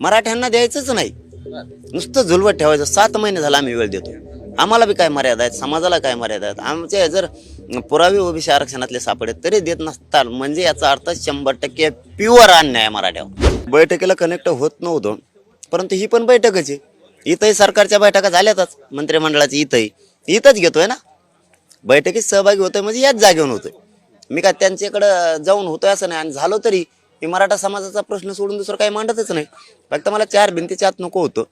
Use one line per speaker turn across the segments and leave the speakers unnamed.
मराठ्यांना द्यायचंच नाही. नुसतं झुलवत ठेवायचं. सात महिने झाला आम्ही वेळ देतो आम्हाला बी काय मर्यादा आहेत? समाजाला काय मर्यादा आहेत? आमचे जर पुरावे ओबीसी आरक्षणातले सापडे तरी देत नसतात म्हणजे याचा अर्थ शंभर टक्के प्युअर अन्याय आहे मराठ्यावर. बैठकीला कनेक्ट होत नव्हतं. परंतु ही पण बैठकच आहे. इथंही सरकारच्या बैठका झाल्यातच. मंत्रिमंडळाची इथंही. इथंच घेतोय ना? बैठकीत सहभागी होतोय म्हणजे याच जागेवर होतोय. मी काय त्यांच्याकडं जाऊन होतोय असं नाही. आणि झालो तरी मी मराठा समाजाचा प्रश्न सोडून दुसरं काही मांडतच नाही. फक्त मला चार भिंतीच्या आत नको होतं.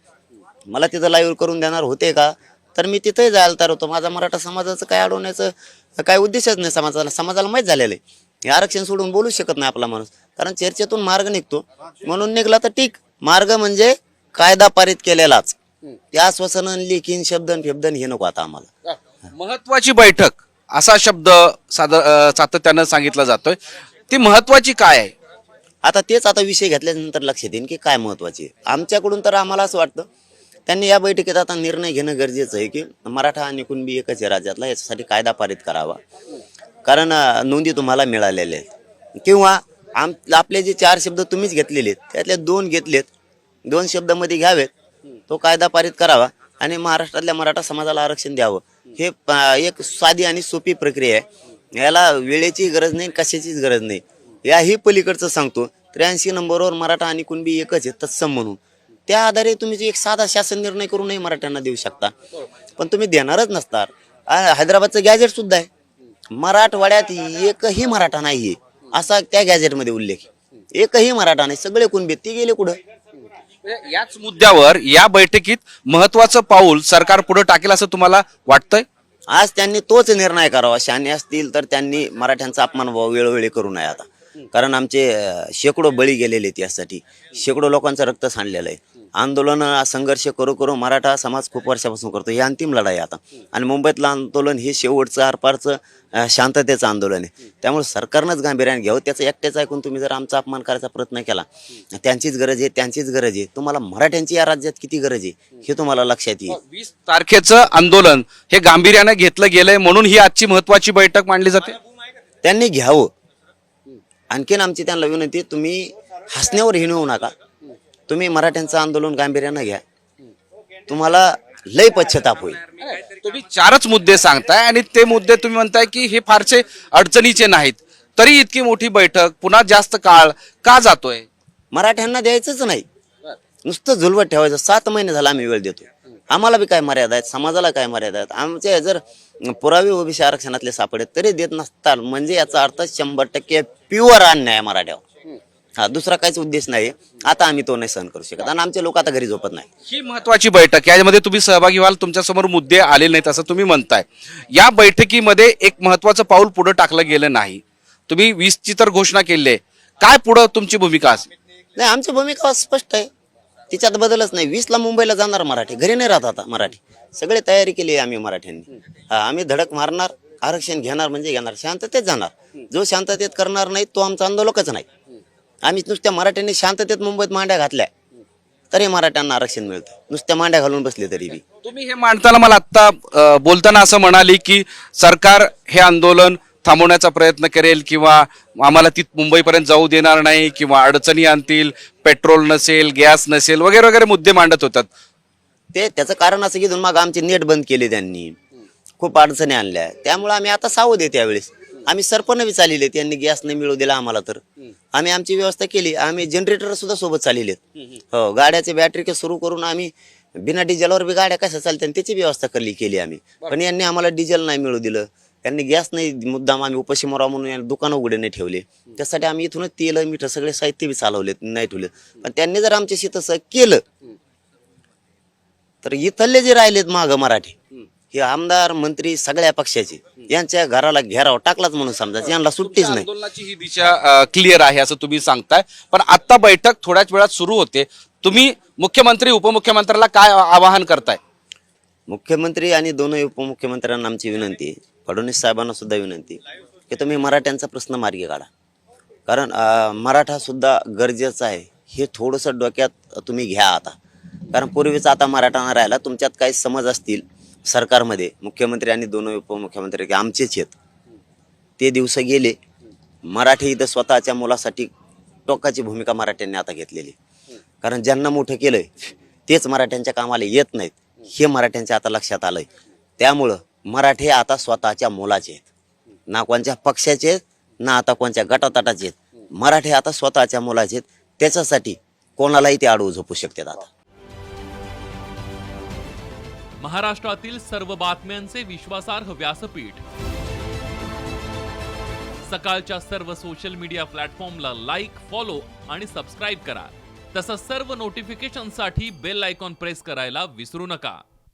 मला तिथं लाईव्ह करून देणार होते का? तर मी तिथंही जायला तयार होतो. माझा मराठा समाजाचं काय अडवण्याचं काय उद्देशच नाही समाजाला. समाजाला माहीत झालेलं आहे. हे आरक्षण सोडून बोलू शकत नाही आपला माणूस. कारण चर्चेतून मार्ग निघतो. म्हणून निघला तर ठीक. मार्ग म्हणजे कायदा पारित केलेलाच. त्या आश्वासनं लिखीन शब्दन फेब्दन हे नको आता आम्हाला.
महत्वाची बैठक असा शब्द साध- सातत्यानं सांगितला जातोय. ती महत्वाची काय आहे?
आता तेच आता विषय घेतल्यानंतर लक्षात येईल की काय महत्त्वाचे आमच्याकडून तर आम्हाला असं वाटतं त्यांनी या बैठकीत आता निर्णय घेणं गरजेचं आहे की मराठा आणि कुणबी एकच आहे राज्यातला याच्यासाठी कायदा पारित करावा. कारण नोंदी तुम्हाला मिळालेल्या आहेत. किंवा आम आपले जे चार शब्द तुम्हीच घेतलेले आहेत त्यातले दोन घेतलेत दोन शब्दामध्ये घ्यावेत तो कायदा पारित करावा आणि महाराष्ट्रातल्या मराठा समाजाला आरक्षण द्यावं. हे एक साधी आणि सोपी प्रक्रिया आहे. याला वेळेची गरज नाही कशाचीच गरज नाही. याही पलीकडचं सांगतो. त्र्याऐंशी नंबरवर मराठा आणि कुणबी एकच आहे तत्सम म्हणून. त्या आधारे तुम्ही जे एक साधा शासन निर्णय करूनही मराठ्यांना देऊ शकता. पण तुम्ही देणारच नसणार. आ- हैदराबादचं गॅजेट सुद्धा आहे. मराठवाड्यात एकही मराठा नाहीये असा त्या गॅजेटमध्ये उल्लेख. एकही मराठा नाही सगळे कुणबी. ते गेले कुठं?
म्हणजे याच मुद्द्यावर या बैठकीत महत्वाचं पाऊल सरकार पुढे टाकेल असं तुम्हाला वाटतंय?
आज त्यांनी तोच निर्णय करावा. शाने असतील तर त्यांनी मराठ्यांचा अपमान व्हावा वेळोवेळी करू नये आता. कारण आमचे शेकडो बळी गेलेले आहेत यासाठी. शेकडो लोकांचं रक्त सांडलेलं आहे. आंदोलन संघर्ष करू करू मराठा समाज खूप वर्षापासून करतो ही अंतिम लढाई आता. आणि मुंबईतलं आंदोलन हे शेवटचं आरपारचं शांततेचं आंदोलन आहे. त्यामुळे सरकारनंच गांभीर्याने घ्यावं. त्याचं एकट्याचं ऐकून तुम्ही जर आमचा अपमान करायचा प्रयत्न केला त्यांचीच गरज आहे त्यांचीच गरज आहे. तुम्हाला मराठ्यांची या राज्यात किती गरज आहे हे तुम्हाला लक्षात येईल.
वीस तारखेचं आंदोलन हे गांभीर्यानं घेतलं गेलंय म्हणून ही आजची महत्वाची बैठक मांडली जाते.
त्यांनी घ्यावं. आणखीन आमची त्यांना विनंती तुम्ही हसण्यावर हिणवू नका. तुम्ही मराठ्यांचं आंदोलन गांभीर्यानं घ्या. तुम्हाला लय पश्चाताप होईल.
तुम्ही चारच मुद्दे सांगताय आणि ते मुद्दे तुम्ही म्हणताय की हे फारसे अडचणीचे नाहीत. तरी इतकी मोठी बैठक पुन्हा जास्त काळ का जातोय?
मराठ्यांना द्यायचंच नाही. नुसतं झुलवत ठेवायचं. सात महिने झाला आम्ही वेळ देतो आम्हाला बी काय मर्यादा आहेत? समाजाला काय मर्यादा आहेत? आमचे जर पुरावे ओबीसी आरक्षणातले सापडे तरी देत नसतात म्हणजे याचा अर्थ शंभर टक्के प्युअर अन्याय आहे मराठ्यावर. हा दुसरा काहीच उद्देश नाही आता आम्ही तो नाही सहन करू शकत. आणि आमचे लोक आता घरी झोपत नाही.
ही महत्वाची बैठक यामध्ये तुम्ही सहभागी व्हाल. तुमच्यासमोर मुद्दे आलेले नाहीत असं तुम्ही म्हणताय. या बैठकीमध्ये एक महत्वाचं पाऊल पुढे टाकलं गेलं नाही. तुम्ही वीसची तर घोषणा केली आहे. काय पुढं तुमची भूमिका असेल?
नाही आमची भूमिका स्पष्ट आहे. तिच्यात बदलच नाही. वीसला मुंबईला जाणार मराठी. घरी नाही राहत आता मराठी. सगळे तयारी केली आहे आम्ही मराठ्यांनी. आम्ही धडक मारणार आरक्षण घेणार म्हणजे घेणार. शांततेत जाणार. जो शांततेत करणार नाही तो आमचा आंदोलकच नाही. आम्ही नुसत्या मराठ्यांनी शांततेत मुंबईत मांड्या घातल्या. तरी मराठ्यांना आरक्षण मिळतं. नुसत्या मांड्या घालून बसले तरी बी.
तुम्ही हे मांडताना मला आता बोलताना असं म्हणाली की सरकार हे आंदोलन थांबवण्याचा प्रयत्न करेल किंवा आम्हाला ती मुंबईपर्यंत जाऊ देणार नाही किंवा अडचणी आणतील पेट्रोल नसेल गॅस नसेल वगैरे वगैरे मुद्दे मांडत होतात.
ते त्याचं कारण असं की मग आमचे नेट बंद केले त्यांनी. खूप अडचणी आणल्या. त्यामुळे आम्ही आता सावध आहे त्यावेळेस. आम्ही सरपण बी चालले त्यांनी गॅस नाही मिळू दिला आम्हाला तर. आम्ही आमची व्यवस्था केली. आम्ही जनरेटर सुद्धा सोबत चाललेत हो गाड्याचे बॅटरी सुरू करून आम्ही बिना डिझेलवर बी गाड्या कशा चालतात त्याची व्यवस्था केली केली आम्ही. पण यांनी आम्हाला डिझेल नाही मिळू दिलं. त्यांनी गॅस नाही मुद्दाम आम्ही उपाशी मराव म्हणून यांनी दुकानं उघडे नाही ठेवले. त्यासाठी आम्ही इथूनच तेल मीठ सगळे साहित्य बी चालवले नाही ठेवले पण त्यांनी जर आमच्याशी तसं केलं तर इथले जे राहिलेत माग मराठी हे आमदार मंत्री सगळ्या पक्षाचे यांच्या घराला घेराव टाकलाच म्हणून समजायचं यांना सुट्टीच नाही.
आंदोलनाची ही दिशा क्लिअर आहे असं तुम्ही सांगताय. पण आता बैठक थोड्याच वेळात सुरू होते. तुम्ही मुख्यमंत्री उपमुख्यमंत्र्याला काय आवाहन करताय?
मुख्यमंत्री आणि दोनही उपमुख्यमंत्र्यांना आमची विनंती आहे. फडणवीस साहेबांना सुद्धा विनंती की तुम्ही मराठ्यांचा प्रश्न मार्गी काढा. कारण मराठासुद्धा मराठा सुद्धा गरजेचं आहे. हे थोडंसं डोक्यात तुम्ही घ्या आता. कारण पूर्वीचा आता मराठा राहिला तुमच्यात काही समज असतील सरकारमध्ये मुख्यमंत्री आणि दोन उपमुख्यमंत्री की आमचेच आहेत. ते दिवस गेले. मराठी इथं स्वतःच्या मुलासाठी टोकाची भूमिका मराठ्यांनी आता घेतलेली. कारण ज्यांना मोठं केलंय तेच मराठ्यांच्या कामाला येत नाहीत. हे मराठ्यांच्या आता लक्षात आलंय. त्यामुळं मराठे आता स्वतःच्या मुलाचे आहेत. ना कोणत्या पक्षाचे आहेत ना आता कोणत्या गटातटाचे आहेत. मराठे आता स्वतःच्या मुलाचे आहेत. त्याच्यासाठी कोणालाही ते आडवू झोपू शकतात आता.
महाराष्ट्रातील सर्व बातम्यांचे विश्वासार्ह व्यासपीठ. सकाळच्या सर्व सोशल मीडिया प्लॅटफॉर्मला लाईक फॉलो आणि सबस्क्राईब करा. तसंच सर्व नोटिफिकेशनसाठी बेल आयकॉन प्रेस करायला विसरू नका.